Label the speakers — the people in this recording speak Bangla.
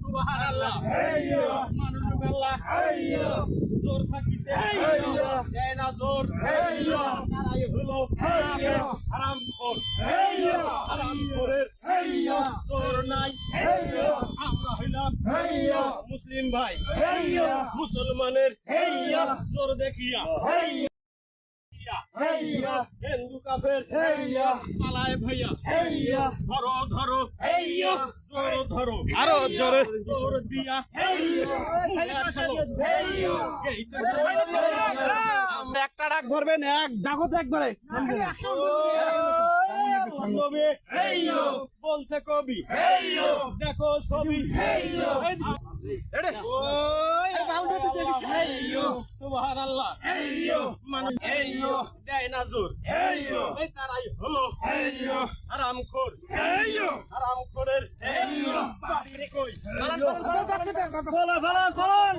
Speaker 1: সুবহানাল্লাহ। মানুষ আল্লাহ জোর থাকিতে। না জোর। তারাই হলো হারাম খোর। হারাম জোর নাই। আমরা হইলাম মুসলিম ভাই। মুসলমানের জোর দেখিয়া। হিন্দু কাফের। পালায় ভাইয়া। ধরো ধরো। ধরো। আরও জোরে। জোর দিয়া।
Speaker 2: একটা ডাক ধরবেন এক ডাকত একবারে।
Speaker 1: বলছে কবি। দেখো ছবি। সুবহান আল্লাহ মানুষ দেয় না জোর। তারাই হলো। আরাম খোর আরাম খোরের বাড়ি কই